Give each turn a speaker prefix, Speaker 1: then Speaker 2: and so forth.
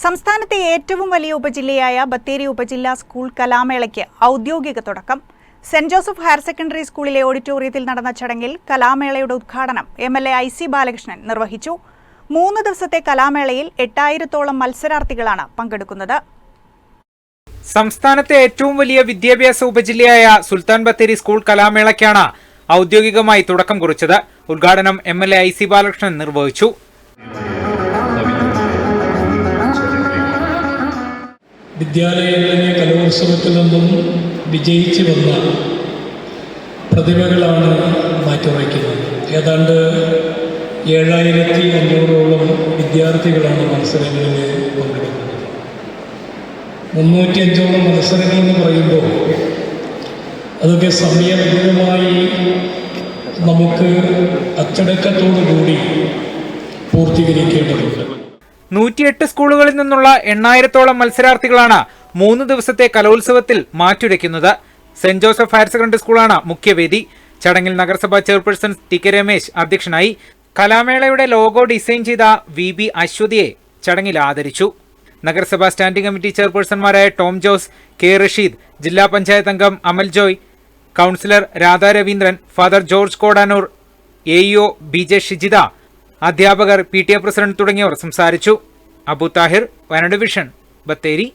Speaker 1: സംസ്ഥാനത്തെ ഏറ്റവും വലിയ ഉപജില്ലയായ ബത്തേരി ഉപജില്ലാ സ്കൂൾ കലാമേളയ്ക്ക് ഔദ്യോഗിക തുടക്കം. സെന്റ് ജോസഫ് ഹയർ സെക്കൻഡറി സ്കൂളിലെ ഓഡിറ്റോറിയത്തിൽ നടന്ന ചടങ്ങിൽ കലാമേളയുടെ ഉദ്ഘാടനം M L A I C Balakrishnan നിർവഹിച്ചു. മൂന്ന് ദിവസത്തെ കലാമേളയിൽ എട്ടായിരത്തോളം മത്സരാർത്ഥികളാണ് പങ്കെടുക്കുന്നത്.
Speaker 2: സംസ്ഥാനത്തെ ഏറ്റവും വലിയ വിദ്യാഭ്യാസ ഉപജില്ലയായ സുൽത്താൻ ബത്തേരി സ്കൂൾ കലാമേളയ്ക്കാണ് ഔദ്യോഗികമായി തുടക്കം കുറിച്ചത്. ഉദ്ഘാടനം M L A I C Balakrishnan നിർവഹിച്ചു.
Speaker 3: വിദ്യാലയങ്ങളിലെ കലോത്സവത്തിൽ നിന്നും വിജയിച്ചു വന്ന പ്രതിഭകളാണ് മാറ്റിവയ്ക്കുന്നത് ഏതാണ്ട് ഏഴായിരത്തി അഞ്ഞൂറോളം വിദ്യാർത്ഥികളാണ് മത്സരങ്ങളിൽ പങ്കെടുക്കുന്നത്. മുന്നൂറ്റി അഞ്ചോളം മത്സരങ്ങൾ എന്ന് പറയുമ്പോൾ അതൊക്കെ സമയബന്ധിതമായി നമുക്ക് അച്ചടക്കത്തോടു കൂടി പൂർത്തീകരിക്കേണ്ടതുണ്ട്.
Speaker 2: നൂറ്റിയെട്ട് സ്കൂളുകളിൽ നിന്നുള്ള എണ്ണായിരത്തോളം മത്സരാർത്ഥികളാണ് മൂന്ന് ദിവസത്തെ കലോത്സവത്തിൽ മാറ്റുരയ്ക്കുന്നത്. സെന്റ് ജോസഫ് ഹയർ സെക്കൻഡറി സ്കൂളാണ് മുഖ്യവേദി. ചടങ്ങിൽ നഗരസഭാ ചെയർപേഴ്സൺ ടി കെ രമേശ് അധ്യക്ഷനായി കലാമേളയുടെ ലോഗോ ഡിസൈൻ ചെയ്ത വി ബി അശ്വതിയെ ചടങ്ങിൽ ആദരിച്ചു. നഗരസഭാ സ്റ്റാൻഡിംഗ് കമ്മിറ്റി ചെയർപേഴ്സൺമാരായ ടോം ജോസ് കെ റഷീദ് ജില്ലാ പഞ്ചായത്ത് അംഗം Amal Joy councillor Radha Raveendran father George Kodanoor A E O B J Shijitha അധ്യാപകർ പി ടി എ പ്രസിഡന്റ് തുടങ്ങിയവർ സംസാരിച്ചു. അബു താഹിർ വയനാട് വിഷൻ ബത്തേരി.